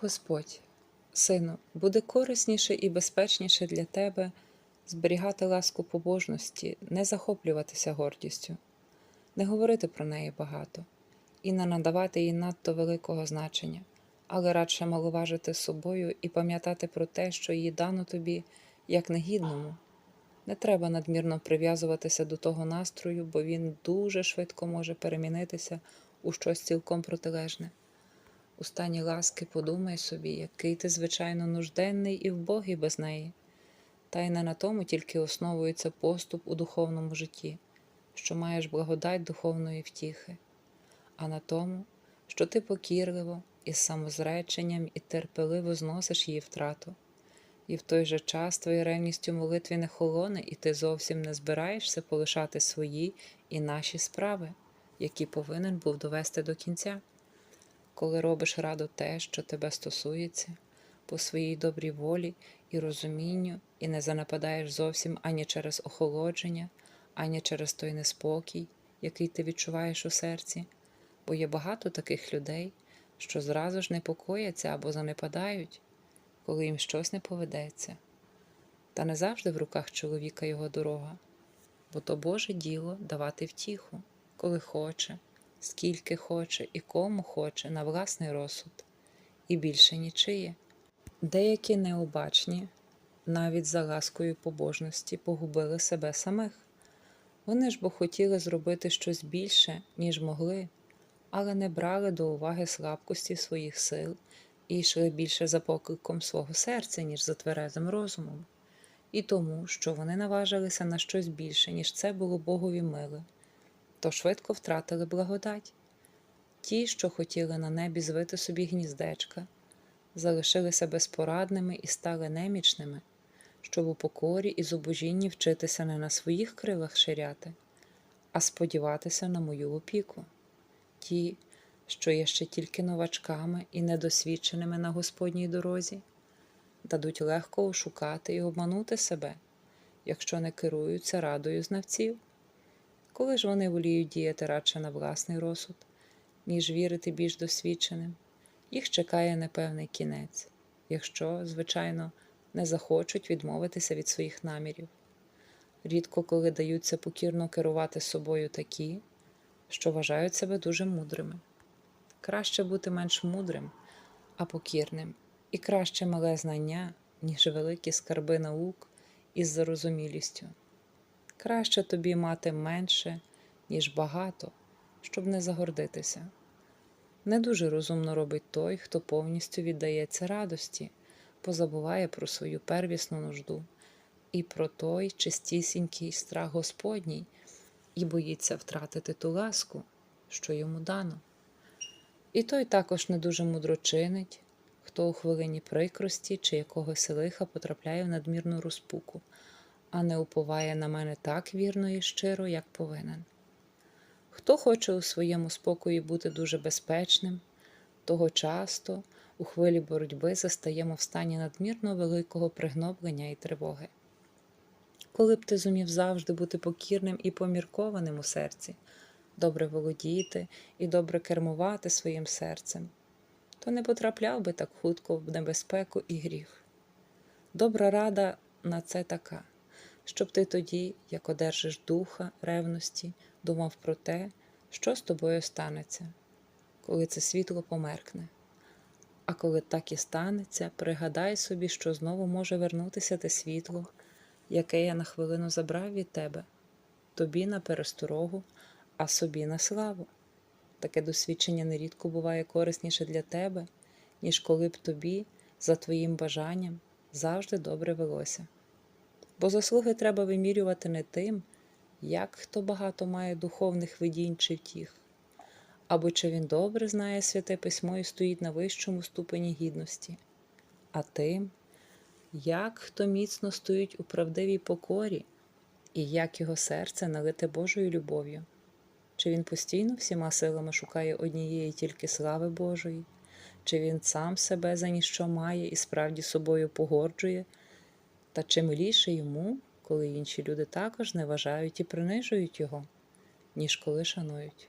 Господь, сину, буде корисніше і безпечніше для тебе зберігати ласку побожності, не захоплюватися гордістю, не говорити про неї багато і не надавати їй надто великого значення, але радше маловажити собою і пам'ятати про те, що її дано тобі як негідному. Не треба надмірно прив'язуватися до того настрою, бо він дуже швидко може перемінитися у щось цілком протилежне. У стані ласки подумай собі, який ти, звичайно, нужденний і вбогий без неї. Та й не на тому тільки основується поступ у духовному житті, що маєш благодать духовної втіхи, а на тому, що ти покірливо із самозреченням і терпеливо зносиш її втрату. І в той же час твоя ревність у молитві не холоне, і ти зовсім не збираєшся полишати свої і наші справи, які повинен був довести до кінця. Коли робиш радо те, що тебе стосується, по своїй добрій волі і розумінню, і не занападаєш зовсім ані через охолодження, ані через той неспокій, який ти відчуваєш у серці, бо є багато таких людей, що зразу ж непокояться або занепадають, коли їм щось не поведеться. Та не завжди в руках чоловіка його дорога, бо то Боже діло давати втіху, коли хоче, скільки хоче і кому хоче на власний розсуд, і більше нічиє. Деякі необачні, навіть за ласкою побожності, погубили себе самих. Вони ж бо хотіли зробити щось більше, ніж могли, але не брали до уваги слабкості своїх сил і йшли більше за покликом свого серця, ніж за тверезим розумом, і тому, що вони наважилися на щось більше, ніж це було Богові миле, то швидко втратили благодать. Ті, що хотіли на небі звити собі гніздечка, залишилися безпорадними і стали немічними, щоб у покорі і зубожінні вчитися не на своїх крилах ширяти, а сподіватися на мою опіку. Ті, що є ще тільки новачками і недосвідченими на Господній дорозі, дадуть легко ошукати і обманути себе, якщо не керуються радою знавців. Коли ж вони воліють діяти радше на власний розсуд, ніж вірити більш досвідченим, їх чекає непевний кінець, якщо, звичайно, не захочуть відмовитися від своїх намірів. Рідко коли даються покірно керувати собою такі, що вважають себе дуже мудрими. Краще бути менш мудрим, а покірним, і краще мале знання, ніж великі скарби наук із зарозумілістю. Краще тобі мати менше, ніж багато, щоб не загордитися. Не дуже розумно робить той, хто повністю віддається радості, позабуває про свою первісну нужду і про той чистісінький страх Господній, і боїться втратити ту ласку, що йому дано. І той також не дуже мудро чинить, хто у хвилині прикрості чи якогось лиха потрапляє в надмірну розпуку, а не уповає на мене так вірно і щиро, як повинен. Хто хоче у своєму спокої бути дуже безпечним, того часто у хвилі боротьби застаємо в стані надмірно великого пригноблення і тривоги. Коли б ти зумів завжди бути покірним і поміркованим у серці, добре володіти і добре кермувати своїм серцем, то не потрапляв би так хутко в небезпеку і гріх. Добра рада на це така, щоб ти тоді, як одержиш духа ревності, думав про те, що з тобою станеться, коли це світло померкне. А коли так і станеться, пригадай собі, що знову може вернутися те світло, яке я на хвилину забрав від тебе, тобі на пересторогу, а собі на славу. Таке досвідчення нерідко буває корисніше для тебе, ніж коли б тобі, за твоїм бажанням, завжди добре велося. Бо заслуги треба вимірювати не тим, як хто багато має духовних видінь чи втіх, або чи він добре знає святе письмо і стоїть на вищому ступені гідності, а тим, як хто міцно стоїть у правдивій покорі, і як його серце налите Божою любов'ю, чи він постійно всіма силами шукає однієї тільки слави Божої, чи він сам себе за ніщо має і справді собою погорджує, та чим миліше йому, коли інші люди також не вважають і принижують його, ніж коли шанують.